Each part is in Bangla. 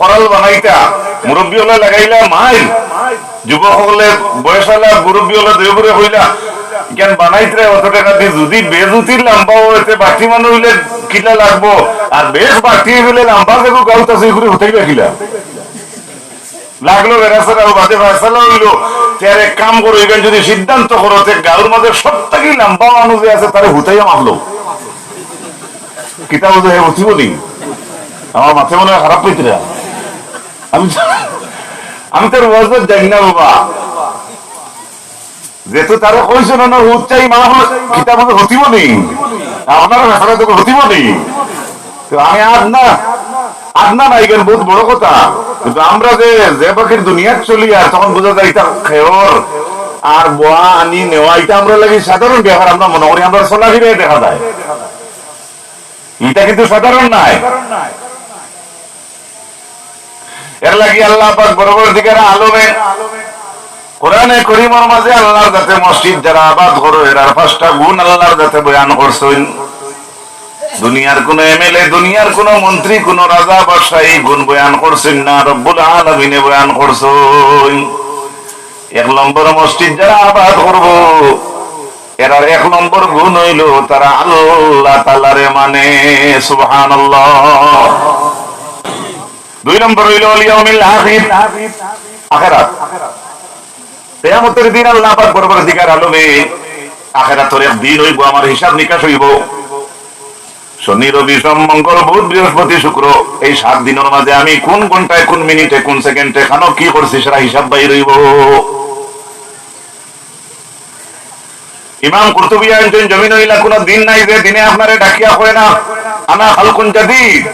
খরাল বানাইতা মুরব্বী লাগাইলা মাইল যুবক হলে বয়স হলে মুরব্বী দেবরে হইলা জ্ঞান বানাইতে অত টাকা দিয়ে যদি বেজুতির লাম্বা হইতে বাটি মানুষ হইলে কিলা লাগবো? আর বেশ বাটি হইলে লাম্বা দেখো গাউত আছে ঘুরে হতেই কিলা? লাগল বেড়াছে আর বাদে ফেসলা হইল। তার কাম করো এখানে যদি সিদ্ধান্ত করো যে গাউর মাঝে সব লাম্বা মানুষ আছে তারে হুতাইয়া মাপলো কিতাব হে বলি আমার মাথায় মনে হয় খারাপ পেতে আমি আমি তোর ওয়াজত যাই না বাবা। যেহেতু তারা কইছে না উচ্চাই মা হল কিতাব হতিব নেই আপনারা ভাষাটা তো হতিব নেই তো আমি আজ না না বহুত বড় কথা। কিন্তু আমরা যে যে পাখির চলি আর তখন বোঝা যায় এটা খেয়র। আর বোয়া, আনি, নেওয়া, এটা আমরা লাগি সাধারণ ব্যাপার। আমরা মনে করি আমরা চলা ফিরে দেখা যায়। এটা কিন্তু সাধারণ নাই। এর লাগি আল্লাহ পাক বড় দিকের আলমে, কোরআনে করিমর মাঝে আল্লাহর যাতে মসজিদ যারা আবাদ করো এরার পাঁচটা গুণ আল্লাহর যাতে বয়ান করছেন। দুনিয়ার কোন এমএলএ, দুনিয়ার কোন মন্ত্রী, কোন রাজা, বাদশাহ গুণ বয়ান করছেন না, রব্বুল আলামিনে বয়ান করছেন। এক নম্বর মসজিদ যারা আবাদ করব এরার এক নম্বর গুণ হইল তারা আল্লাহ তালারে মানে সুবহানাল্লাহ। দুই নম্বর হইল ইয়াউমিল আখির। আখিরাত। কেয়ামতের দিন আল্লাহ পাক বরাবর দিকার আলমে আখিরাতের এক দিন হইব, আমার হিসাব নিকাশ হইব। শনি, রবি, সোম, মঙ্গল, বুধ, বৃহস্পতি, শুক্র, এই সাত দিনের মাঝে আমি কোন ঘন্টায়, কোন মিনিটে, কোন সেকেন্ডে খানো কি করছি সেটা হিসাব বাইর হইব। ইমাম কুরতুবি আনছেন, জমিন হইলা কোন দিন নাই যে দিনে আপনারে ডাকিয়া হয় না, আনা হালকুন জাদিদ।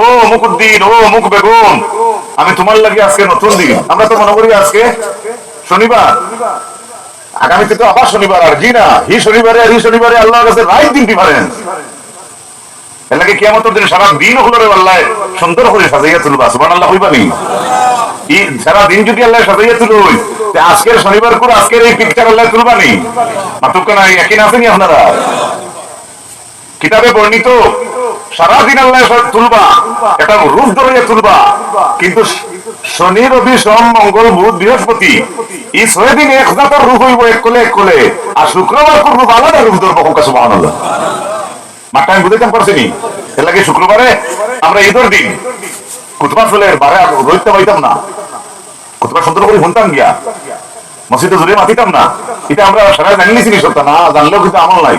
ও মুকুদ্দিন, ও মুখ বেগম। আমি তোমার লাগি আজকে নতুন দিন। আমরা তো মনে করি আজকে শনিবার। আগামীতে তো আবার শনিবার, আর জি না, হি শনিবারে আর হি শনিবারে আল্লাহর কাছে রাইট দিন ডিফারেন্স কিয়ামতের দিন সারা দিন হলো রে আল্লাহ সুন্দর করে সাজাইয়া নি। সারা দিন যদি আল্লাহ সাজাইয়া তুলুই আজকের শনিবার করে আজকের এই পিকচার আল্লাহ তুলবা নি। মাতুক না একই আসেনি আপনারা? কিতাবে বর্ণিত সারাদিন তুলবা, এটা রূপ ধরিয়া তুলবা। কিন্তু শনি, রবি, সোম, মঙ্গল, বুধ, বৃহস্পতি, এই ছয় দিন এক জাতের রূপ হইব এক কোলে এক কোলে আর শুক্রবার কোন রূপ আলাদা রূপ ধরবো হোক সুবহানাল্লাহ। মাঠটা আমি পারছিনি। শুক্রবারে আমরা ঈদের দিন কুতবা চলে, বারে রইতে পাইতাম না। কুতবা সুন্দর করে শুনতাম গিয়া। মসজিদে জুড়ে মাতিতাম না। এটা আমরা সারা জানি নিছিনি সত্য, না জানলেও কিন্তু আমল নাই।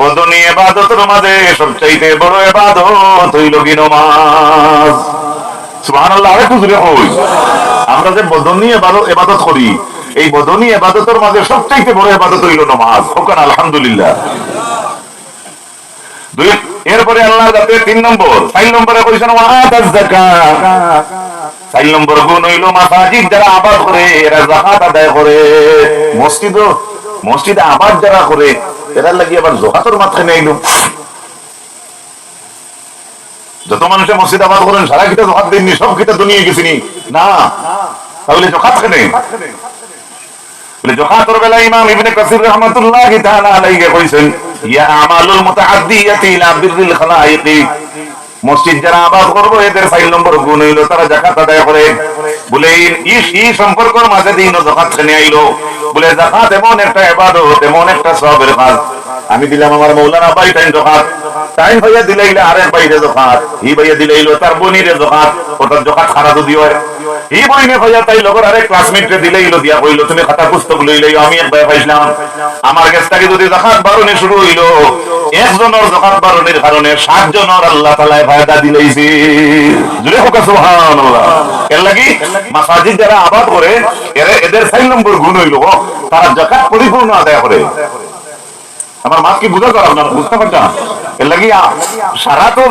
বদনি ইবাদতের মাঝে সবচাইতে বড় ইবাদত হইল কি নমাজ। সুবহানাল্লাহ জোরে কই। আমরা যে ইবাদত করি, এই বদনি ইবাদতের মাঝে সবচাইতে বড় ইবাদত হইল নামাজ। আলহামদুলিল্লাহ। দুই, এরপরে আল্লাহ যাতে তিন নম্বর। চার নম্বরে কইছেন চার নম্বর গুণ হইল মাসাজিদ যারা আবাদ করে, এরা যাকাত আদায় করে। মসজিদ মসজিদে আবাদ যারা করে এরা লাগি আবার জকাতের মাথায় নেইল যত মানুষে মসজিদ আবাদ করেন, সারা কিটা জকাত দেননি, সব কিটা দুনিয়ে গেছিনি না। তাহলে জকাত কেনে? বলে জকাতের বেলা ইমাম ইবনে কাসির রাহমাতুল্লাহি তাআলা আলাইহি কইছেন, ইয়া আমালুল মুতাআদ্দিয়াতি ইলা মসজিদ যারা আবাদ করব, এদের ফাইল নম্বর গুণ হইল তারা জাকাত আদায় করে। বলে, এই সম্পর্কের মাঝে দিন জখাত খেনে আইলো, বলে, জাকাত এমন একটা এবাদত এমন একটা সবের কাজ। আমি দিলাম আমার মৌলানা বাড়ি টাইম জাকাত। টাইম ভাইয়া দিলাইলে আরেক বাইরে জাকাত ই ভাইয়া দিলাইলো তার বনিরে ওটার ই বইনে ভাইয়া তাই লগর আরেক ক্লাসমেটরে দিয়া কইলো, তুমি খাতা পুস্তক আমি এক ভাই পাইছিলাম। আমার কাছ যদি বারণে শুরু হইল, একজনের বারণের কারণে আল্লাহ তাআলা ফায়দা জুড়ে এর লাগি মাসাজিদ যারা আবাদ করে, এরা এদের চার নম্বর গুণ হইল তারা জাকাত পরিপূর্ণ আদায় করে। আমার মাছ কি বুঝা আপনার, বুঝতে পারছেন? এর লাগি আ- সারা তো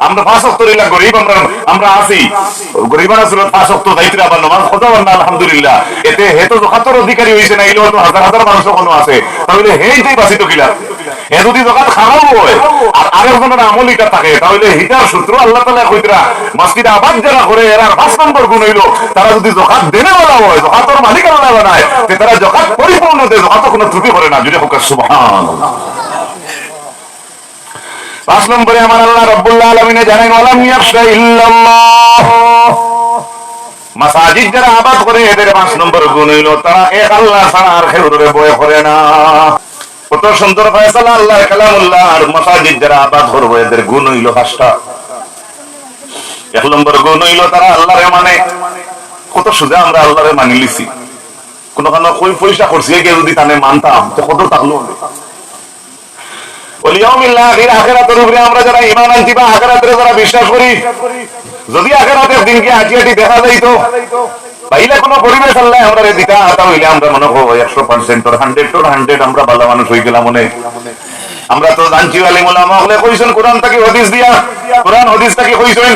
আমরা পাঁচ অক্ট রইলা গরিব, আমরা আমরা আছি। গরিব আসলে পাঁচ অক্ট দায়িত্ব আবার নমাজ খোঁজা না, আলহামদুলিল্লাহ। এতে হে তো জকাতর অধিকারী হয়েছে না এগুলো হাজার হাজার মানুষ কোনো আছে। তাহলে হেইটাই বাঁচিত কিলা, হে যদি জকাত খারাপ আর আরেকজনের আমল থাকে, তাহলে হিটার সূত্র আল্লাহ আবাদ যারা করে, এরা পাঁচ নম্বর গুণ তারা যদি জকাত দেনে বলা হয় আল্লাহ বানায় তারা জকাত পরিপূর্ণ দেয় জকাত কোনো ত্রুটি করে না যদি হোক সুবহান পাঁচ নম্বরে আমার আল্লাহ রব্বুল্লাহ আলমিনে জানেন মাসাজিদ যারা আবাদ করে, এদের পাঁচ নম্বর গুণ হইল, তারা এক আল্লাহ ছাড়া আর কেউ বয় করে না। কত সুন্দর আল্লাহ কালামুল্লাহ, আর মাসাজিদ যারা আবাদ করব, এদের গুণ হইল পাঁচটা। এক নম্বর গুণ হইল, তারা আল্লাহরে মানে। কত সোজা আমরা আল্লাহরে মানি লিছি। কোন কই পয়সা করছি, একে যদি তানে মানতাম, তো কত আখির আমরা তো জানছি আলিম কোরআন থেকে হদিস দিয়া? কোরআন হদিস থেকে কইছেন?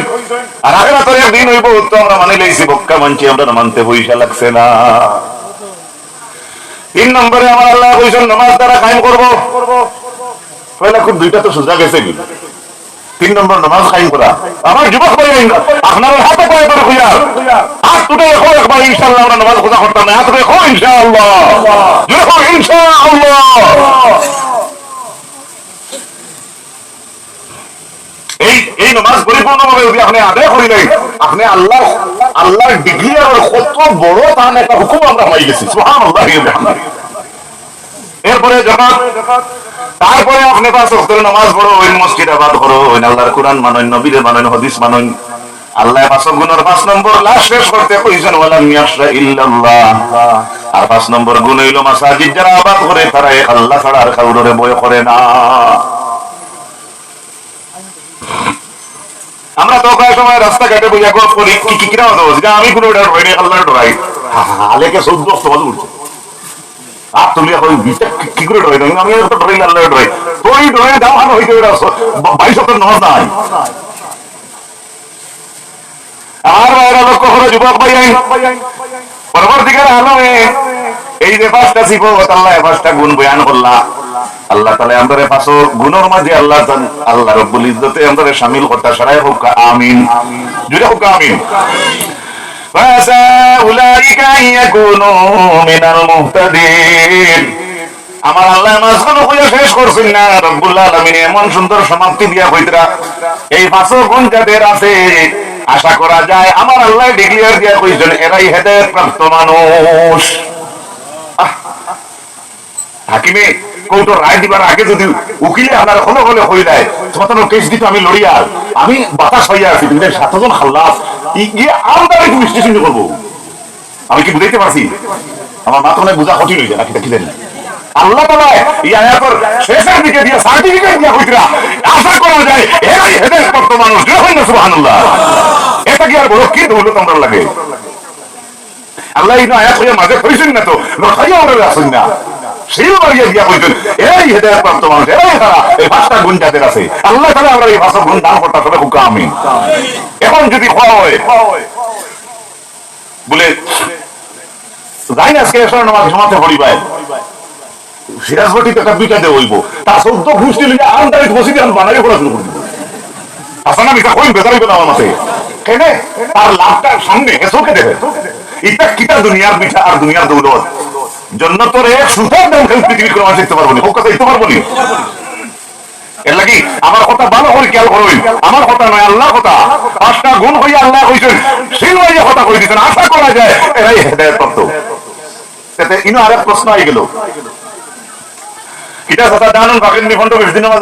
আর আখিরাতের একদিন হইব, তো আমরা মানে লইছি, বক্কা মানছি, আমরা মানতে পয়সা লাগছে না। তিন নম্বরে আমার আল্লাহ কইছেন, নামাজ দ্বারা কায়েম করব। পয়লা দুইটা তো সোজা গেছে তিন নম্বর নামাজ খাইম করা। আমার যুবক ভাই আপনার হাতে পায়ে দেখো একবার আমরা নামাজ খোঁজা করতাম না এই এই যদি আপনি আদায় করি নাই, আপনি আল্লাহ আল্লাহর ডিগ্রি আর কত বড় তার একটা হুকুম আমরা পাই গেছি। এরপরে যখন, তারপরে আপনি পাঁচ ওয়াক্তের নামাজ পড়ো, ওই মসজিদ আবাদ করো ওই আল্লাহর কোরআন মানেন নবীরে মানেন, হাদিস মানেন। আল্লাহ গুণের পাঁচ নম্বর লাশ শেষ করতে কইছেন ওয়ালা মিয়াশরা ইল্লাল্লাহ। আর পাঁচ নম্বর গুণ মাসাজিদ, যারা আবাদ করে, তারা আল্লাহ ছাড়া আর কাউরে বয় করে না। আমরা তো কয়েক সময় রাস্তাঘাটে বইয়া গল্প করি, কি কি কিনা হতো আমি কোনো ডর হইনি আল্লাহ ডরাই। আলেকে চোদ্দ সমাজ উঠছে। আর তুমি এখন বিচার কি- কি করে ডরাই আমি তো ডরাই আল্লাহ ডরাই তোই ডরাই দাও ভালো হইতে ওরা বাইশ হাজার নজ নাই আর বাইরা লক্ষ্য করে যুবক ভাই পরবর্তীকালে আলমে এই যে পাঁচটা সিফত আল্লাহ এই পাঁচটা গুণ বয়ান করলা আল্লাহ তাআলা আমাদের পাঁচো গুণের মাঝে আল্লাহ তান- আল্লাহ রব্বুল ইজ্জতে আমাদের শামিল করতে সারাই হোক আমিন জুড়ে হোক আমিন فعسى আমার আল্লাহ মাঝখানে শেষ করছেন না এমন সুন্দর সমাপ্তি দিয়া এই পাঁচও গুণ যাদের আছে আশা করা যায় আমার আল্লাহ ডিক্লিয়ার দিয়া কইছেন, এরাই প্রাপ্ত মানুষ। হাকিমে রায় দিবার আগে যদি উকিলে আমার হলো হলে হয়ে যায়, তোমার কেস দিত আমি লড়িয়া আমি বাতাস হইয়া আছি তুমি সাতজন খাল্লাস গিয়ে আমদানি তুমি করব। আমি কি বুঝাইতে পারছি? আমার মাথা মনে বোঝা কঠিন হয়ে নাকি দেখি আল্লাহ আল্লাহ কইছেন না তো না। এই গুণ আছে। আল্লাহ আমরা এই পাঁচটা গুণ দান করতে হবে এখন যদি হয় বলে দেখে। এটা কিটা দুনিয়ার পিঠা আর দুনিয়ার জন্য তোর এক সুতার দাম খেলে পৃথিবীর কোনো মানুষ দেখতে পারব না। পারব না এর লাগি আমার কথা ভালো করে খেয়াল করুন আমার কথা নয় আল্লাহ কথা। পাঁচটা গুণ হইয়া আল্লাহ কইছেন সেই লইয়া কথা কই দিচ্ছেন আশা করা যায়, এরাই হেদায়ত প্রাপ্ত। ইনো আরেক প্রশ্ন আই গেল।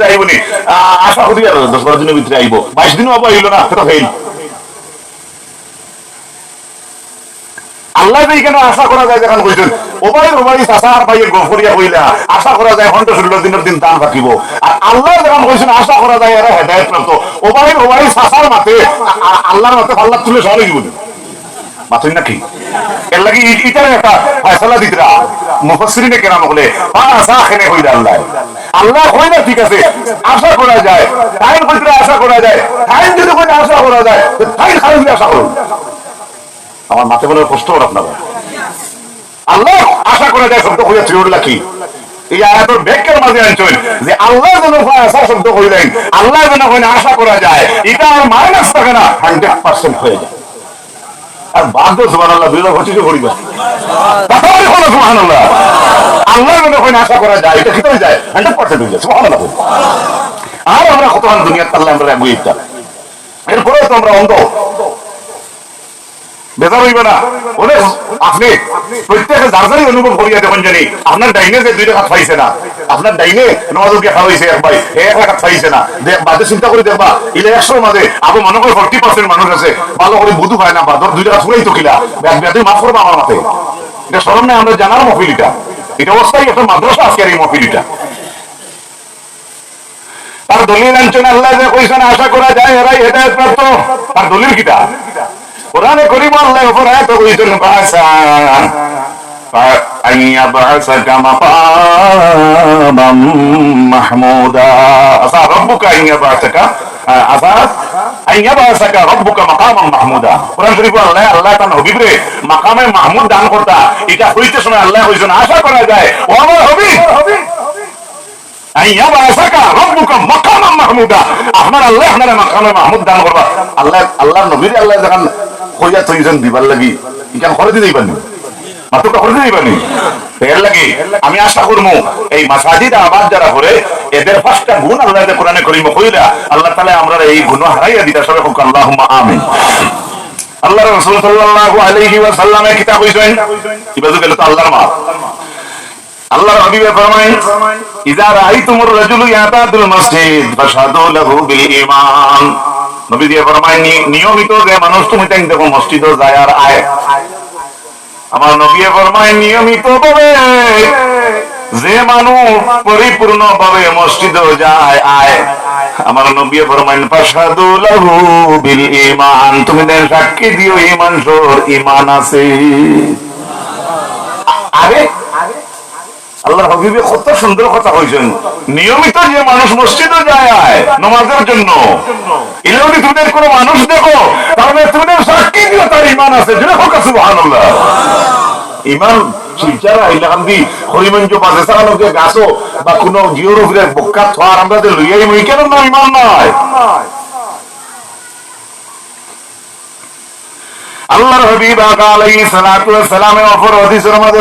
আইব আশা করি আর দশ বারো দিনের ভিতরে আইব। বাইশ দিনও আবার আইলো না, সেটা ফেল আল্লাহ কেন আশা করা যায় যখন কইছেন ওবাই ওবাই চাষা আর গফরিয়া কইলা আশা করা যায় ঘণ্টা ষোলো দিনের দিন দান রাখিব আর আল্লাহ যখন কইছেন আশা করা যায় এরা হেদায়ত প্রাপ্ত। ওবাই ওবাই চাষার মাতে আল্লাহর মাতে পাল্লা তুলে সরে দিব মাথুই নাকি? এর লাগি ইটার একটা ফয়সালা দিতরা মুফাসসিরিনে কেরাম বলে পাঁচ আখেনে হইরা আল্লাহ? আল্লাহ হয় না, ঠিক আছে, আশা করা যায়। টাইম কইতে আশা করা যায়। টাইম যদি কইতে আশা করা যায় টাইম খারাপ আশা করুন। আমার মাথা বলে কষ্ট হল আপনার আল্লাহ আশা করা যায় শব্দ হইয়া থিওরলা কি? এই আয়াতের ব্যাখ্যার মাঝে আনছেন যে আল্লাহ যেন আশা শব্দ আল্লাহ যেন আশা করা যায়, এটা আর মাইনাস থাকে না হান্ড্রেড পার্সেন্ট হয়ে যায়। আর আল্লাহ লাখ সুবান আল্লাহ আল্লাহ যেন আশা করা যায়, এটা যায়? হান্ড্রেড পার্সেন্ট হয়ে যায় সুবান আল্লাহ আর আমরা কত দুনিয়ার আল্লাহ আমরা তো আমরা অন্ধ। বেজার হইবে না। ওদের আপনি প্রত্যেকে যার অনুভব করিয়া দেখুন জানি, আপনার ডাইনে যে দুই টাকা পাইছে না, আপনার ডাইনে নজর কে খাওয়াইছে এক ভাই এক টাকা পাইছে না। বাদে চিন্তা করে দেখবা ইলে একশোর মাঝে আবু মনে করে ফোর্টি পার্সেন্ট মানুষ আছে, ভালো করে বুধু পায় না বাদর দুই টাকা ফুরাই তো কিলা। ব্যাধি মাফ করবা আমার মাথায় এটা স্মরণ নেই, আমরা জানার মফিলিটা। এটা অবস্থায় একটা মাদ্রাসা আজকের এই মফিলিটা। তার দলিল আনছেন আল্লাহ যে কইছেন আশা করা যায় এরাই হেদায়ত প্রাপ্ত তার দলিল কিটা? কোরআনে করিম আল্লাহ উপর আয়াত কইছেন বাসা أن يبعثك مقاما محمودا عسى ربك أن يبعثك عسى أن يبعثك ربك مقاما محمودا কোরআন শরীফ আল্লাহ আল্লাহ তার নবীর মাকামে মাহমুদ দান করতা এটা হইতে সময় আল্লাহ কইছেন আশা করা যায় ও আমার হবি আমি আশা করব এই মাসাজিদ আবাদ যারা করে, এদের পাঁচটা গুণ আল্লাহ কোরআনে করিম কইলা, আল্লাহ তালা আমরা এই গুণ হারাইয়া দিতা সবাই হোক আল্লাহ আমিন। আল্লাহ রসুল সাল্লাল্লাহু আলাইহি ওয়াসাল্লামে কিতাব হইছেন? ইবাদু গেল তো আল্লাহর মা আল্লাহর হাবিবে ফরমায় ইজা রাআইতুমুর রাজুলু ইয়াতাদুল মসজিদ, ফাশহাদু লাহু বিল ঈমান নবী দিয়ে ফরমায় নিয়মিত যে মানুষ তুমি তাই দেখো, মসজিদে যায় আর আয়। আমার নবী ফরমায় নিয়মিত ভাবে যে মানুষ পরিপূর্ণ ভাবে মসজিদে যায়, আয়। আমার নবী ফরমাইন ফাশহাদু লাহু বিল ঈমান তুমি দেন সাক্ষী দিও, ঈমান সর ঈমান আছে। আরে আল্লাহ হবিবে কত সুন্দর কথা কইছেন। নিয়মিত যে মানুষ মসজিদে যায় নামাজের জন্য। এলেও তুমি কোনো মানুষ দেখো তাহলে তুমি সাক্ষী দিও তার ইমান আছে। ইমান ইমান আল্লাহর অপর হাদিসের মধ্যে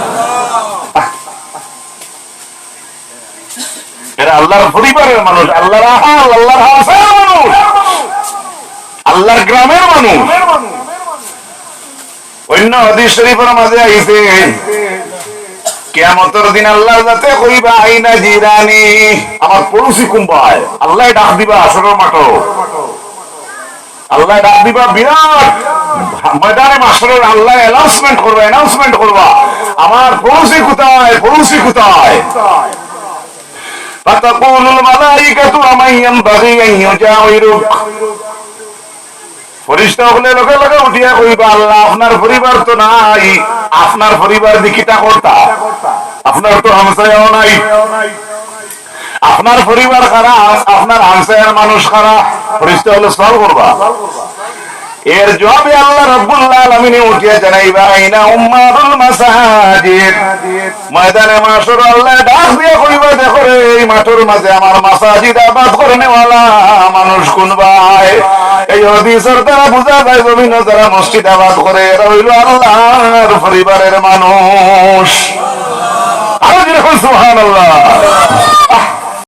আল্লাহর পরিবারের মানুষ, আল্লাহর আহাল, আল্লাহর হাসার মানুষ, আল্লাহর গ্রামের মানুষ। অন্য হাদিস শরীফের মাঝে আইছে, কেয়ামতের দিন আল্লাহ যাতে কইবা, আইনা জিরানি, আমার পড়োশি কুম্বায়, আল্লাহ ডাক দিবা আসরের মাঠো। আল্লাহ ডাক দিবা বিরাট ময়দানে মাসরের, আল্লাহ অ্যানাউন্সমেন্ট করবা অ্যানাউন্সমেন্ট করবা। আমার পড়োশি কোথায় পড়োশি কোথায়? فتقول الملائكة ومن ينبغي أن يجاورك ফরিস্তা হলে লোকে লোকে উঠিয়া কইবা আল্লাহ আপনার পরিবার তো নাই আপনার পরিবার দিকিটা করতা আপনার তো হামসায়াও নাই আপনার পরিবার খারাপ আপনার হামসায়ার মানুষ খারাপ ফরিস্তা হলে সল করবা এর জবাবে আল্লাহ রাব্বুল আলামিন উঠিয়া জানাইবা আইনা উম্মাতুল মাসাজিদ। ময়দানে মাসর আল্লাহ ডাক দিয়া কইবা, দেখো রে, এই মাঠের মাঝে আমার মাসাজিদ আবাদ করনে ওয়ালা মানুষ কোন ভাই? এই হাদিসের দ্বারা বোঝা যায়, জমিন যারা মসজিদ আবাদ করে, এরা হইল আল্লাহর পরিবারের মানুষ। আরও যেরকম সুবহানাল্লাহ